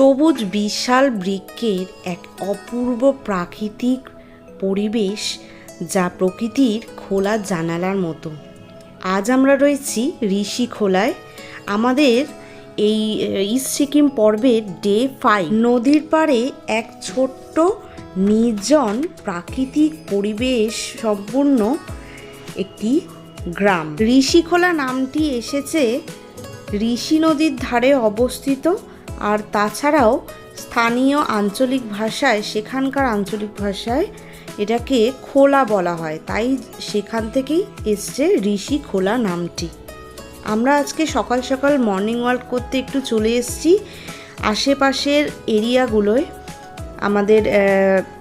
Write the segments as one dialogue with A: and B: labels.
A: সবুজ বিশাল বৃক্ষের এক অপূর্ব প্রাকৃতিক পরিবেশ যা প্রকৃতির খোলা জানালার মতো। আজ আমরা রয়েছি ঋষিখোলায় আমাদের এই ইস্ট সিকিম পর্বের ডে ফাইভ নদীর পাড়ে এক ছোট্ট নির্জন প্রাকৃতিক পরিবেশ সম্পূর্ণ একটি গ্রাম। ঋষিখোলা নামটি এসেছে ঋষি নদীর ধারে অবস্থিত আর তাছাড়াও স্থানীয় আঞ্চলিক ভাষায়, সেখানকার আঞ্চলিক ভাষায় এটাকে খোলা বলা হয়। তাই সেখান থেকেই এসছে ঋষি খোলা নামটি। আমরা আজকে সকাল সকাল মর্নিং ওয়াক করতে একটু চলে এসেছি। আশেপাশের এরিয়াগুলোয়। আমাদের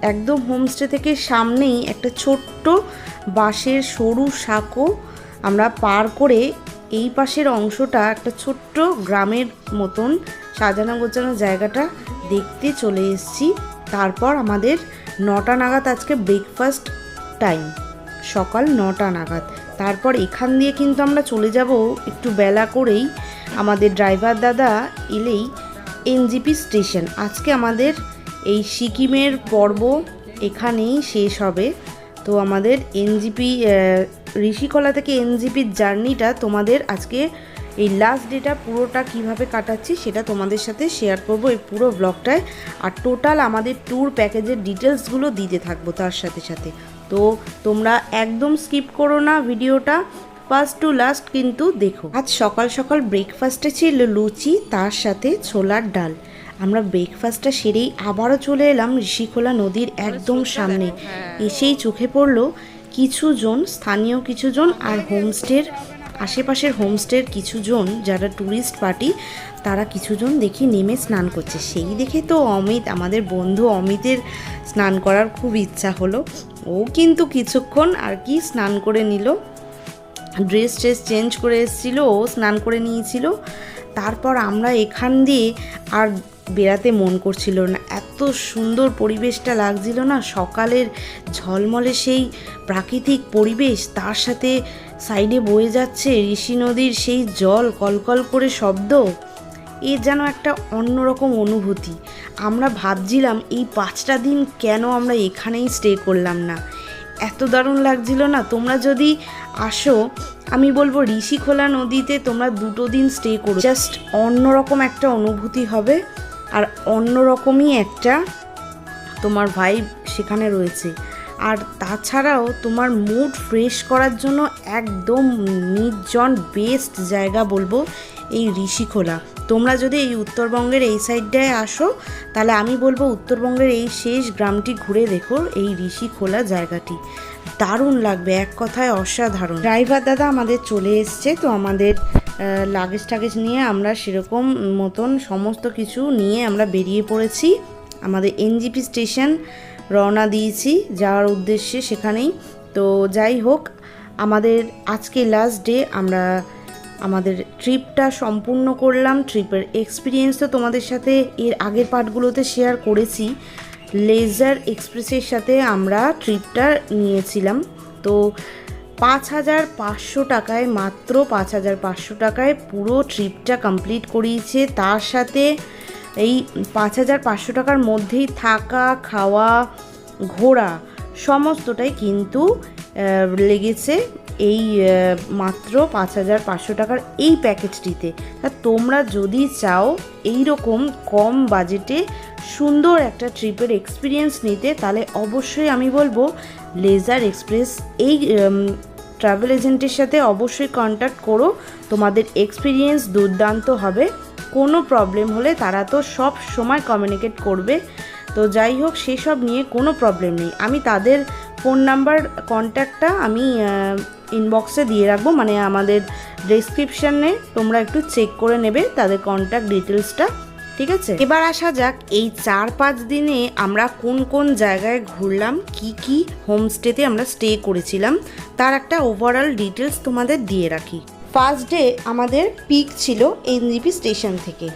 A: একদম হোমস্টে থেকে সামনেই একটা ছোট্ট বাঁশের সরু সাঁকো আমরা পার করে এই পাশের অংশটা একটা ছোট্ট গ্রামের মতন সাজানো গোছানো জায়গাটা দেখতে চলে এসেছি। তারপর আমাদের নটা নাগাদ আজকে ব্রেকফাস্ট টাইম সকাল নটা নাগাদ। তারপর এখান দিয়ে কিন্তু আমরা চলে যাব একটু বেলা করেই। আমাদের ড্রাইভার দাদা এলেই এনজিপি স্টেশন আজকে আমাদের এই সিকিমের পর্ব এখানেই শেষ হবে। তো আমাদের এনজিপি ঋষিকলা থেকে এনজিপির জার্নিটা তোমাদের আজকে এই লাস্ট ডেটা পুরোটা কীভাবে কাটাচ্ছি সেটা তোমাদের সাথে শেয়ার করব এই পুরো ব্লগটায় আর টোটাল আমাদের ট্যুর প্যাকেজের ডিটেলসগুলো দিতে থাকব তার সাথে সাথে। তো তোমরা একদম স্কিপ করো না ভিডিওটা ফার্স্ট টু লাস্ট কিন্তু দেখো। আজ সকাল সকাল ব্রেকফাস্টে ছিল লুচি তার সাথে ছোলার ডাল। আমরা ব্রেকফাস্টটা সেরেই আবারও চলে এলাম ঋষিখোলা নদীর একদম সামনে। এসেই চোখে পড়ল কিছুজন স্থানীয় কিছুজন আর হোমস্টের আশেপাশের হোমস্টের কিছুজন যারা ট্যুরিস্ট পার্টি, তারা কিছুজন দেখি নেমে স্নান করছে। সেই দেখে তো অমিত, আমাদের বন্ধু অমিতের স্নান করার খুব ইচ্ছা হলো। ও কিন্তু কিছুক্ষণ আর কি স্নান করে নিল। ড্রেস ট্রেস চেঞ্জ করে এসেছিল, ও স্নান করে নিয়েছিল। তারপর আমরা এখান দিয়ে আর বেড়াতে মন করছিল না। এত সুন্দর পরিবেশটা লাগছিল না। সকালের ঝলমলে সেই প্রাকৃতিক পরিবেশ, তার সাথে সাইডে বয়ে যাচ্ছে ঋষি নদীর সেই জল কলকল করে শব্দ। এ যেন একটা অন্যরকম অনুভূতি। আমরা ভাবছিলাম, এই পাঁচটা দিন কেন আমরা এখানেই স্টে করলাম না? এত দারুণ লাগছিল না? তোমরা যদি আসো, আমি বলব ঋষিখোলা নদীতে তোমরা দুটো দিন স্টে করো। জাস্ট অন্যরকম একটা অনুভূতি হবে আর অন্যরকমই একটা তোমার ভাইব সেখানে রয়েছে। আর তাছাড়াও তোমার মুড ফ্রেশ করার জন্য একদম নির্জন বেস্ট জায়গা বলব এই ঋষিখোলা। তোমরা যদি এই উত্তরবঙ্গের এই সাইডটায় আসো, তাহলে আমি বলব উত্তরবঙ্গের এই শেষ গ্রামটি ঘুরে দেখো এই ঋষিখোলা জায়গাটি। দারুণ লাগবে, এক কথায় অসাধারণ। ড্রাইভার দাদা আমাদের চলে এসছে, তো আমাদের লাগেজ টাগেজ নিয়ে আমরা সেরকম মতন সমস্ত কিছু নিয়ে আমরা বেরিয়ে পড়েছি। আমাদের এনজিপি স্টেশন রওনা দিয়েছি যাওয়ার উদ্দেশ্যে সেখানেই। তো যাই হোক, আমাদের আজকে লাস্ট ডে আমরা আমাদের ট্রিপটা সম্পূর্ণ করলাম। ট্রিপের এক্সপিরিয়েন্স তো তোমাদের সাথে এর আগের পার্টগুলোতে শেয়ার করেছি। লেজার এক্সপ্রেসের সাথে আমরা ট্রিপটা নিয়েছিলাম। তো পাঁচ হাজার পাঁচশো টাকায়, মাত্র পাঁচ হাজার পাঁচশো টাকায় পুরো ট্রিপটা কমপ্লিট করিয়েছে। তার সাথে এই পাঁচ হাজার পাঁচশো টাকার মধ্যেই থাকা, খাওয়া, ঘোরা সমস্তটাই কিন্তু লেগেছে এই মাত্র পাঁচ হাজার পাঁচশো টাকার এই প্যাকেজটিতে। তা তোমরা যদি চাও এই রকম কম বাজেটে সুন্দর একটা ট্রিপের এক্সপিরিয়েন্স নিতে, তাহলে অবশ্যই আমি বলব লেজার এক্সপ্রেস এই ট্রাভেল এজেন্টের সাথে অবশ্যই কন্ট্যাক্ট করো। তোমাদের এক্সপিরিয়েন্স দুর্দান্ত হবে। কোনো প্রবলেম হলে তারা তো সব সময় কমিউনিকেট করবে। তো যাই হোক, সেসব নিয়ে কোনো প্রবলেম নেই। আমি তাদের ফোন নাম্বার কন্ট্যাক্টটা আমি ইনবক্সে দিয়ে রাখব। মানে আমাদের ডেসক্রিপশানে তোমরা একটু চেক করে নেবে তাদের কন্ট্যাক্ট ডিটেলসটা ঠিক আছে? এবার আসা যাক, এই চার পাঁচ দিনে আমরা কোন কোন জায়গায় ঘুরলাম, কি কি হোমস্টেতে আমরা স্টে করেছিলাম, তার একটা ওভারঅল ডিটেলস তোমাদের দিয়ে রাখি। ফার্স্ট ডে আমাদের পিক ছিল এনজিপি স্টেশন থেকে।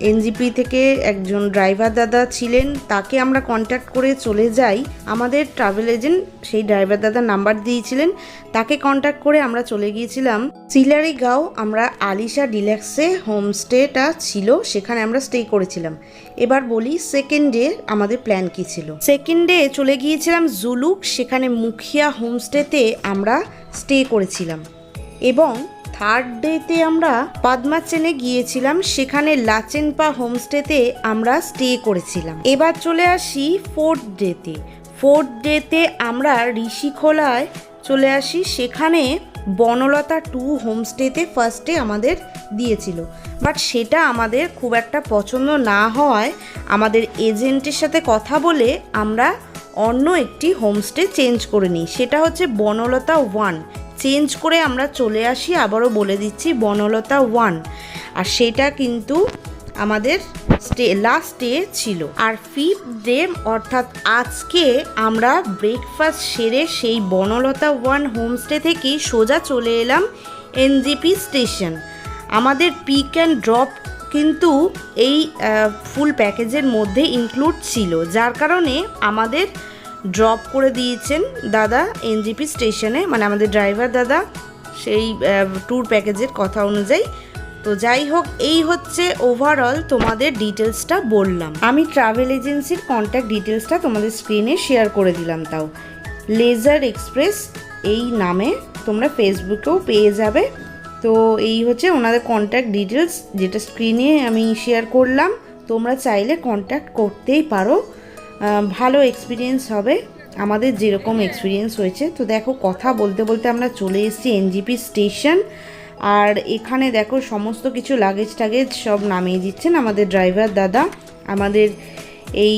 A: এনজিপি থেকে একজন ড্রাইভার দাদা ছিলেন, তাকে আমরা কন্ট্যাক্ট করে চলে যাই। আমাদের ট্রাভেল এজেন্ট সেই ড্রাইভার দাদার নাম্বার দিয়েছিলেন, তাকে কন্ট্যাক্ট করে আমরা চলে গিয়েছিলাম। সিলারি গাঁও আমরা আলিশা ডিল্যাক্সে হোমস্টেটা ছিল, সেখানে আমরা স্টে করেছিলাম। এবার বলি সেকেন্ড ডে আমাদের প্ল্যান কী ছিল? সেকেন্ড ডে চলে গিয়েছিলাম জুলুক, সেখানে মুখিয়া হোমস্টেতে আমরা স্টে করেছিলাম। এবং থার্ড ডেতে আমরা পাদমাচেনে গিয়েছিলাম, সেখানে লাচেনপা হোমস্টেতে আমরা স্টে করেছিলাম। এবার চলে আসি ফোর্থ ডেতে ফোর্থ ডেতে আমরা ঋষিখোলায় চলে আসি, সেখানে বনলতা টু হোমস্টেতে ফার্স্টে আমাদের দিয়েছিল। বাট সেটা আমাদের খুব একটা পছন্দ না হওয়ায় আমাদের এজেন্টের সাথে কথা বলে আমরা অন্য একটি হোমস্টে চেঞ্জ করে নিই। সেটা হচ্ছে বনলতা ওয়ান চেঞ্জ করে আমরা চলে আসি, আবারও বলে দিচ্ছি বনলতা ওয়ান আর সেটা কিন্তু আমাদের স্টে লাস্ট ডে ছিল। আর ফিফথ ডে অর্থাৎ আজকে আমরা ব্রেকফাস্ট সেরে সেই বনলতা ওয়ান হোমস্টে থেকেই সোজা চলে এলাম এনজিপি স্টেশন আমাদের পিক অ্যান্ড ড্রপ কিন্তু এই ফুল প্যাকেজের মধ্যে ইনক্লুড ছিল। যার কারণে আমাদের ড্রপ করে দিয়েছেন দাদা এনজিপি স্টেশনে মানে আমাদের ড্রাইভার দাদা, সেই ট্যুর প্যাকেজের কথা অনুযায়ী। তো যাই হোক, এই হচ্ছে ওভারঅল তোমাদের ডিটেলসটা বললাম। আমি ট্রাভেল এজেন্সির কন্ট্যাক্ট ডিটেলসটা তোমাদের স্ক্রিনে শেয়ার করে দিলাম তাও। লেজার এক্সপ্রেস এই নামে তোমরা ফেসবুকেও পেয়ে যাবে। তো এই হচ্ছে ওনাদের কন্ট্যাক্ট ডিটেলস যেটা স্ক্রিনে আমি শেয়ার করলাম। তোমরা চাইলে কন্ট্যাক্ট করতেই পারো। ভালো এক্সপিরিয়েন্স হবে। আমাদের যেরকম এক্সপিরিয়েন্স হয়েছে। তো দেখো, কথা বলতে বলতে আমরা চলে এসেছি এনজিপি স্টেশন আর এখানে দেখো, সমস্ত কিছু লাগেজ টাগেজ সব নামিয়ে দিচ্ছেন আমাদের ড্রাইভার দাদা। আমাদের এই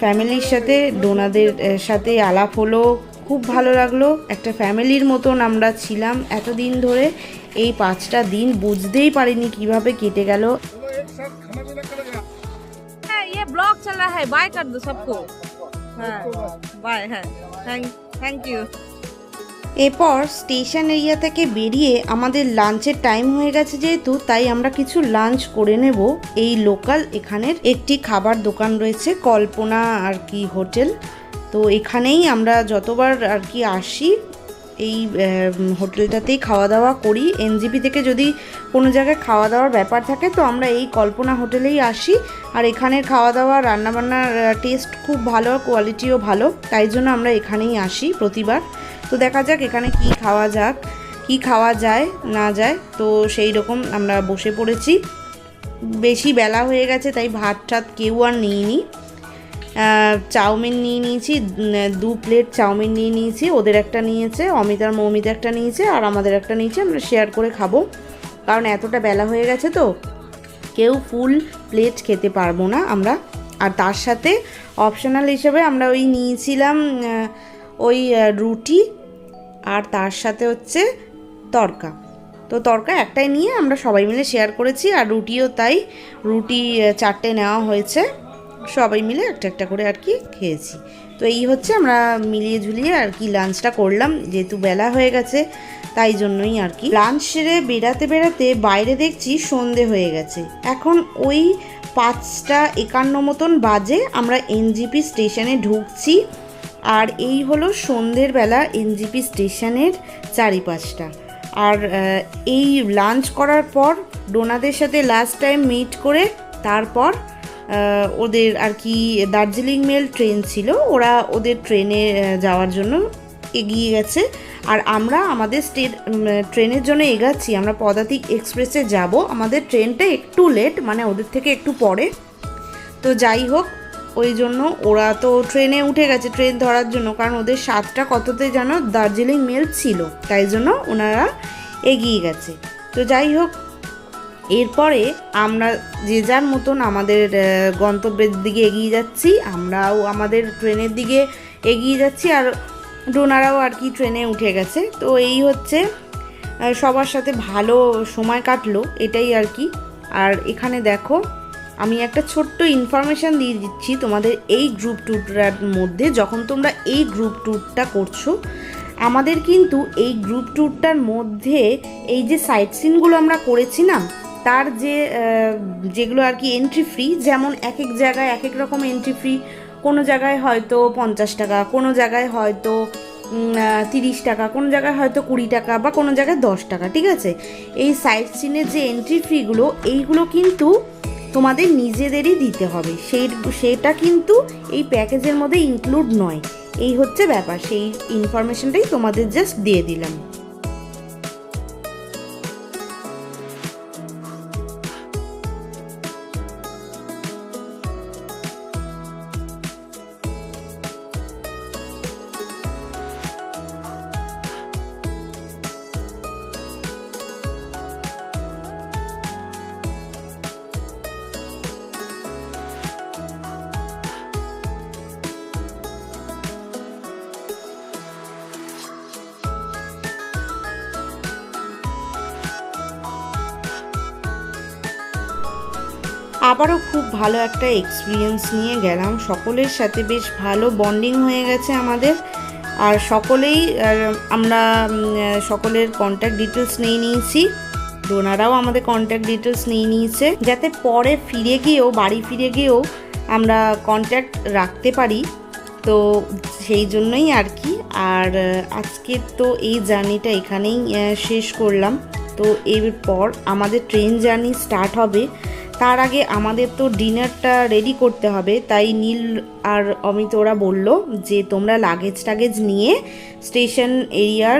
A: ফ্যামিলির সাথে ডোনাদের সাথে আলাপ হলো। খুব ভালো লাগল। একটা ফ্যামিলির মতন আমরা ছিলাম এতদিন ধরে। এই পাঁচটা দিন বুঝতেই পারিনি কীভাবে কেটে গেল।
B: रहा है बाय कर दो सबको हाँ बाय है थैंक थैंक यू
A: এরপর স্টেশন এরিয়া থেকে বেরিয়ে আমাদের লাঞ্চের টাইম হয়ে গেছে যেহেতু তাই আমরা কিছু লাঞ্চ করে নেব এই লোকাল এখানের একটি খাবার দোকান রয়েছে কল্পনা আর কি হোটেল তো এখানেই আমরা যতবার আর কি আসি এই হোটেলটাতেই খাওয়া দাওয়া করি। এনজিপি থেকে যদি কোনো জায়গায় খাওয়া দাওয়ার ব্যাপার থাকে, তো আমরা এই কল্পনা হোটেলেই আসি। আর এখানের খাওয়া দাওয়া রান্নাবান্নার টেস্ট খুব ভালো কোয়ালিটিও ভালো। তাই জন্য আমরা এখানেই আসি প্রতিবার। তো দেখা যাক এখানে কি খাওয়া যাক, কি খাওয়া যায়, না যায়। তো সেই রকম আমরা বসে পড়েছি। বেশি বেলা হয়ে গেছে, তাই ভাত টাত কেউ আর নিইনি। চাউমিন নিয়ে নিয়েছি দু প্লেট চাউমিন নিয়ে নিয়েছি, ওদের একটা নিয়েছে, অমিতার মৌমিতা একটা নিয়েছে, আর আমাদের একটা নিয়েছে, আমরা শেয়ার করে খাব। কারণ এতটা বেলা হয়ে গেছে তো, কেউ ফুল প্লেট খেতে পারব না আমরা। আর তার সাথে অপশনাল হিসেবে আমরা ওই নিয়েছিলাম ওই রুটি, আর তার সাথে হচ্ছে তরকা। তো তরকা একটাই নিয়ে আমরা সবাই মিলে শেয়ার করেছি, আর রুটিও তাই, রুটি চারটে নেওয়া হয়েছে। সবাই মিলে একটা একটা করে আর কি খেয়েছি। তো এই হচ্ছে আমরা মিলিয়ে ঝুলিয়ে আর কি লাঞ্চটা করলাম। যেহেতু বেলা হয়ে গেছে, তাই জন্যই আর কি। লাঞ্চ সেরে বেড়াতে বেড়াতে বাইরে দেখছি সন্ধে হয়ে গেছে। এখন ওই পাঁচটা একান্ন মতন বাজে আমরা এনজিপি স্টেশনে ঢুকছি। আর এই হলো সন্ধ্যের বেলা এনজিপি স্টেশনের চারিপাশটা। আর এই লাঞ্চ করার পর ডোনাদের সাথে লাস্ট টাইম মিট করে, তারপর ওদের আর কি দার্জিলিং মেল ট্রেন ছিল, ওরা ওদের ট্রেনে যাওয়ার জন্য এগিয়ে গেছে। আর আমরা আমাদের স্টেট ট্রেনের জন্য এগাচ্ছি, আমরা পদাতিক এক্সপ্রেসে যাব। আমাদের ট্রেনটা একটু লেট মানে ওদের থেকে একটু পরে। তো যাই হোক, ওই জন্য ওরা তো ট্রেনে উঠে গেছে, ট্রেন ধরার জন্য, কারণ ওদের সাতটা কততে যেন দার্জিলিং মেল ছিল, তাই জন্য ওনারা এগিয়ে গেছে। তো যাই হোক এরপরে আমরা যে যার মতন আমাদের গন্তব্যের দিকে এগিয়ে যাচ্ছি, আমরাও আমাদের ট্রেনের দিকে এগিয়ে যাচ্ছি আর ডোনারাও আর কি ট্রেনে উঠে গেছে। তো এই হচ্ছে সবার সাথে ভালো সময় কাটলো, এটাই আর কি। আর এখানে দেখো, আমি একটা ছোট্ট ইনফরমেশান দিয়ে দিচ্ছি তোমাদের এই গ্রুপ ট্যুরটার মধ্যে। যখন তোমরা এই গ্রুপ ট্যুরটা করছ, আমাদের কিন্তু এই গ্রুপ ট্যুরটার মধ্যে এই যে সাইট সিনগুলো আমরা করেছি না তার যে যেগুলো আর কি এন্ট্রি ফ্রি যেমন এক এক জায়গায় এক এক রকম এন্ট্রি ফ্রি কোনো জায়গায় হয়তো পঞ্চাশ টাকা, কোনো জায়গায় হয়তো তিরিশ টাকা, কোনো জায়গায় হয়তো কুড়ি টাকা বা কোনো জায়গায় দশ টাকা, ঠিক আছে? এই সাইট সিনের যে এন্ট্রি ফিগুলো এইগুলো কিন্তু তোমাদের নিজেদেরই দিতে হবে। সেই, সেটা কিন্তু এই প্যাকেজের মধ্যে ইনক্লুড নয়। এই হচ্ছে ব্যাপার। সেই ইনফরমেশনটাই তোমাদের জাস্ট দিয়ে দিলাম। আবারও খুব ভালো একটা এক্সপিরিয়েন্স নিয়ে গেলাম। সকলের সাথে বেশ ভালো বন্ডিং হয়ে গেছে আমাদের। আর সকলেই আমরা সকলের কন্ট্যাক্ট ডিটেলস নিয়ে নিয়েছি। ডোনারাও আমাদের কন্ট্যাক্ট ডিটেলস নিয়ে নিয়েছে। যাতে পরে ফিরে গিয়েও, বাড়ি ফিরে গিয়েও আমরা কন্ট্যাক্ট রাখতে পারি। তো সেই জন্যই আর কি। আর আজকে তো এই জার্নিটা এখানেই শেষ করলাম। তো এরপর আমাদের ট্রেন জার্নি স্টার্ট হবে। তার আগে আমাদের তো ডিনারটা রেডি করতে হবে, তাই নীল আর অমিত ওরা বলল যে তোমরা লাগেজ টাগেজ নিয়ে স্টেশন এরিয়ার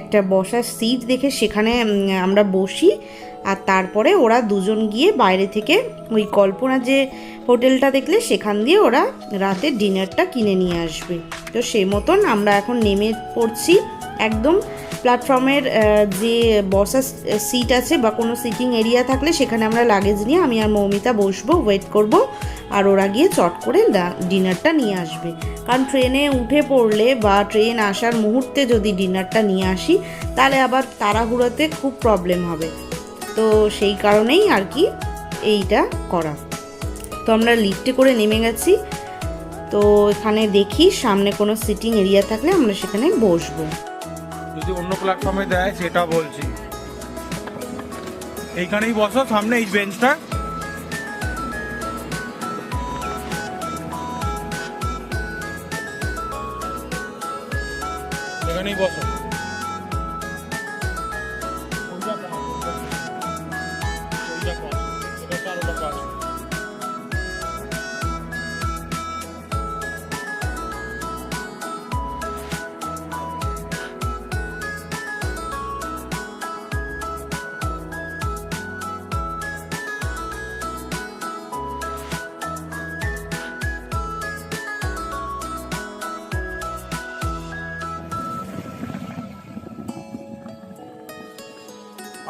A: একটা বসার সিট দেখে সেখানে আমরা বসি। আর তারপরে ওরা দুজন গিয়ে বাইরে থেকে ওই কল্পনা যে হোটেলটা দেখলে সেখান দিয়ে ওরা রাতে ডিনারটা কিনে নিয়ে আসবে। তো সেই মতন আমরা এখন নেমে পড়ছি একদম প্ল্যাটফর্মের যে বসার সিট আছে বা কোনো সিটিং এরিয়া থাকলে সেখানে আমরা লাগেজ নিয়ে আমি আর মৌমিতা বসবো ওয়েট করব, আর ওরা গিয়ে চট করে ডিনারটা নিয়ে আসবে। কারণ ট্রেনে উঠে পড়লে বা ট্রেন আসার মুহূর্তে যদি ডিনারটা নিয়ে আসি, তাহলে আবার তাড়াহুড়োতে খুব প্রবলেম হবে। তো সেই কারণেই আর কি এইটা করা। তো আমরা লিফটে করে নেমে গেছি। তো এখানে দেখি সামনে কোনো সিটিং এরিয়া থাকলে আমরা সেখানে বসবো।
C: যদি অন্য প্ল্যাটফর্মে দেয় সেটা বলছি। এইখানেই বসো সামনে এই বেঞ্চটা এখানেই বসো।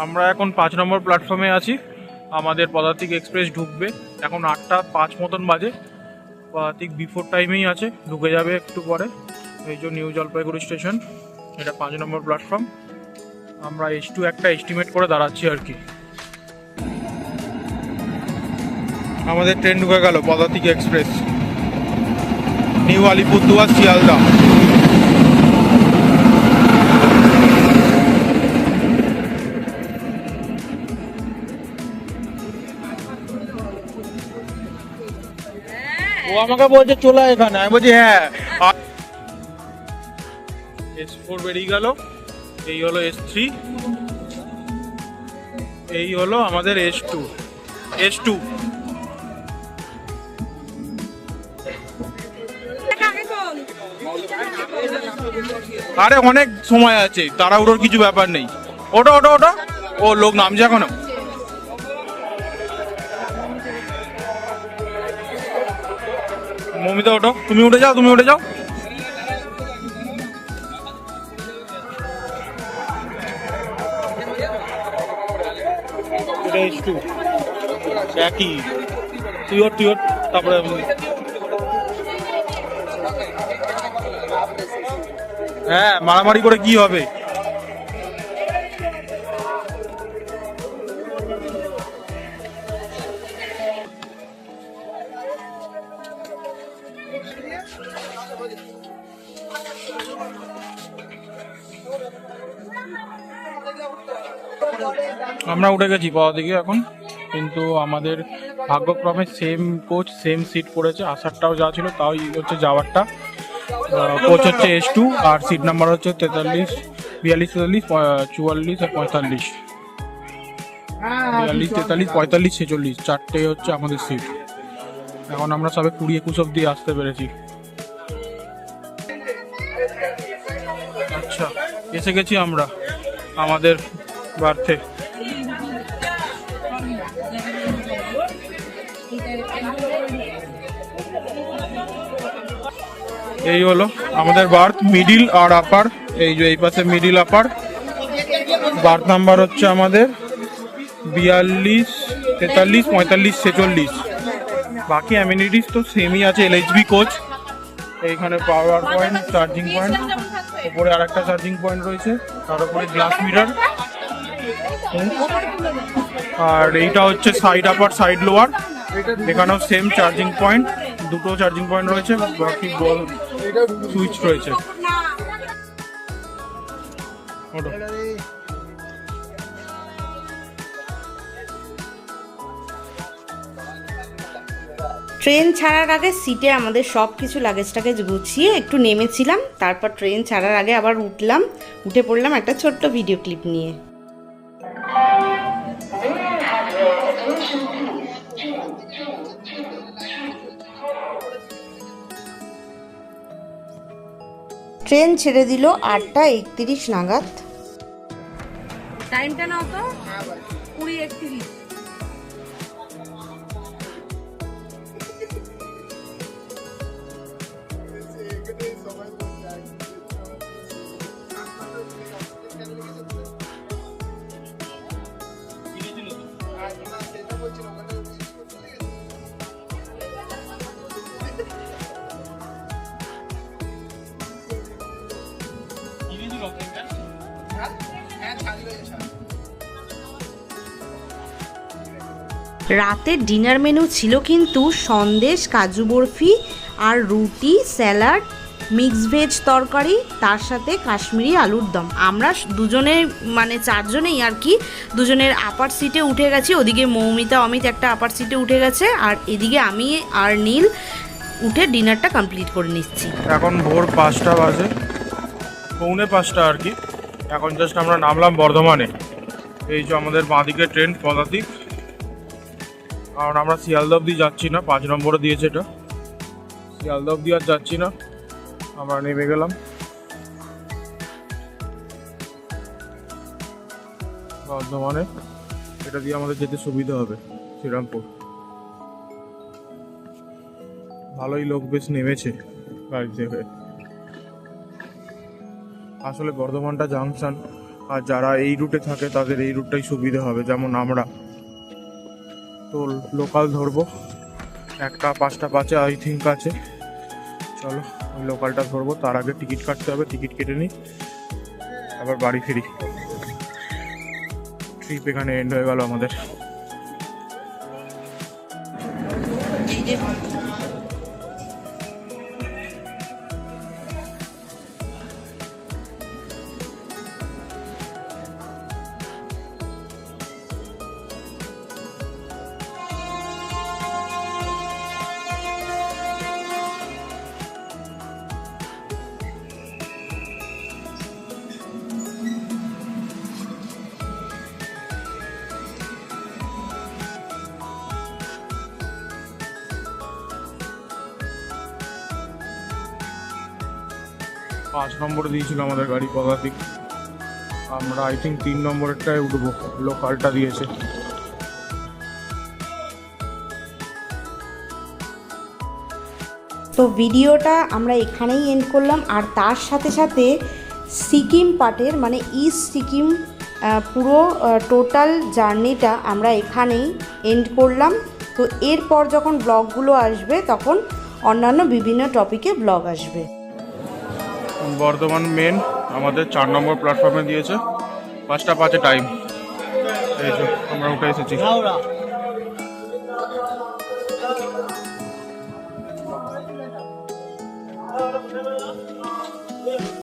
C: আমরা এখন পাঁচ নম্বর প্ল্যাটফর্মে আছি। আমাদের পদাতিক এক্সপ্রেস ঢুকবে। এখন আটটা পাঁচ মতন বাজে। পদাতিক বিফোর টাইমেই আছে। ঢুকে যাবে একটু পরে। এই যে নিউ জলপাইগুড়ি স্টেশন এটা পাঁচ নম্বর প্ল্যাটফর্ম আমরা এস টু একটা এস্টিমেট করে দাঁড়াচ্ছি আর কি। আমাদের ট্রেন ঢুকে গেল, পদাতিক এক্সপ্রেস নিউ আলিপুরদুয়ার শিয়ালদা। ও আমাকে বলছে, চলে এখানে। আমি বলছি হ্যাঁ। এস ফোর বেরিয়ে গেল। এই হলো এস থ্রি এই হলো আমাদের এস টু এস টু আরে অনেক সময় আছে, তাড়াহুড়োর কিছু ব্যাপার নেই। ওটা ওটা ওটা ও লোক নামছে এখনও। মমিতা ওঠো। তুমি উঠে যাও তুমি উঠে যাও। এটা H2 একই তুই তুই তারপরে হ্যাঁ মারামারি করে কি হবে? আমরা উঠে গেছি পাওয়া দিকে এখন। কিন্তু আমাদের ভাগ্যক্রমে সেম কোচ সেম সিট পড়েছে। আসারটাও যা ছিল, তাও হচ্ছে যাওয়ারটা। কোচ হচ্ছে এস টু আর সিট নাম্বার হচ্ছে তেতাল্লিশ, বিয়াল্লিশ, তেতাল্লিশ চুয়াল্লিশ আর পঁয়তাল্লিশ। বিয়াল্লিশ, তেতাল্লিশ, পঁয়তাল্লিশ, ছেচল্লিশ, চারটে হচ্ছে আমাদের সিট এখন আমরা সবে কুড়ি, একুশ অব্দি আসতে পেরেছি। আচ্ছা এসে গেছি আমরা আমাদের বার্থে। এই হলো আমাদের বার্থ মিডিল আর আপার এই যে এই পাশে মিডিল আপার বার্থ নাম্বার হচ্ছে আমাদের বিয়াল্লিশ, তেতাল্লিশ, পঁয়তাল্লিশ, ছেচল্লিশ। বাকি অ্যামিনিটিস তো সেমই আছে এলএইচবি কোচ এইখানে পাওয়ার পয়েন্ট চার্জিং পয়েন্ট উপরে আর একটা চার্জিং পয়েন্ট রয়েছে, তার উপরে গ্লাস মিটার আর এইটা হচ্ছে সাইড আপার সাইড লোয়ার এখানেও সেম চার্জিং পয়েন্ট দুটো চার্জিং পয়েন্ট রয়েছে, বাকি সুইচ রয়েছে।
A: ট্রেন ছাড়ার আগে সিটে আমাদের সব কিছু লাগেজ টাগেজ গুছিয়ে একটু নেমেছিলাম, তারপর ট্রেন ছাড়ার আগে আবার উঠলাম, উঠে পড়লাম একটা ছোট্ট ভিডিও ক্লিপ নিয়ে। ট্রেন ছেড়ে দিল আটটা একত্রিশ নাগাদ।
B: টাইমটা নাও তো। কুড়ি একত্রিশ।
A: রাতের ডিনার মেনু ছিল কিন্তু সন্দেশ, কাজু বরফি আর রুটি, স্যালাড মিক্স ভেজ তরকারি, তার সাথে কাশ্মীরি আলুর দম। আমরা দুজনে মানে চারজনেই আর কি, দুজনের আপার সিটে উঠে গেছি। ওদিকে মৌমিতা, অমিত একটা আপার সিটে উঠে গেছে আর এদিকে আমি আর নীল উঠে ডিনারটা কমপ্লিট করে নিচ্ছি।
C: এখন ভোর পাঁচটা বাজে, পৌনে পাঁচটা আর কি। এখন জাস্ট আমরা নামলাম বর্ধমানে। এই যে আমাদের বাঁদিকে ট্রেন পদাতিক। কারণ আমরা শিয়ালদা অব্দি যাচ্ছি না, পাঁচ নম্বরে দিয়েছে এটা। শিয়ালদা অব্দি আর যাচ্ছি না। আমরা নেমে গেলাম। বর্ধমানে। এটা দিয়ে আমাদের যেতে সুবিধা হবে, শ্রীরামপুর। ভালোই লোক বেশ নেমেছে গাড়ি থেকে আসলে বর্ধমানটা জাংশন, আর যারা এই রুটে থাকে তাদের এই রুটটাই সুবিধা হবে, যেমন আমরা। তো লোকাল ধরবো। একটা পাঁচটা পাঁচে আই থিঙ্ক আছে। চলো, ওই লোকালটা ধরবো। তার আগে টিকিট কাটতে হবে টিকিট কেটে নিই। আবার বাড়ি ফিরি। ট্রিপ এখানে এন্ড হয়ে গেল আমাদের। পাঁচ নম্বরে দিয়েছিল আমাদের গাড়ি পদাতিক। আমরা আই থিঙ্ক তিন নম্বরেরটায় উঠবো। লোকালটা দিয়েছে।
A: তো ভিডিওটা আমরা এখানেই এন্ড করলাম। আর তার সাথে সাথে সিকিম পার্টের মানে ইস্ট সিকিম পুরো টোটাল জার্নিটা আমরা এখানেই এন্ড করলাম। তো এরপর যখন ব্লগগুলো আসবে, তখন অন্যান্য বিভিন্ন টপিকে ব্লগ আসবে।
C: বর্ধমান মেন আমাদের চার নম্বর প্ল্যাটফর্মে দিয়েছে। পাঁচটা পাঁচে টাইম এই আমরা উঠে এসেছি।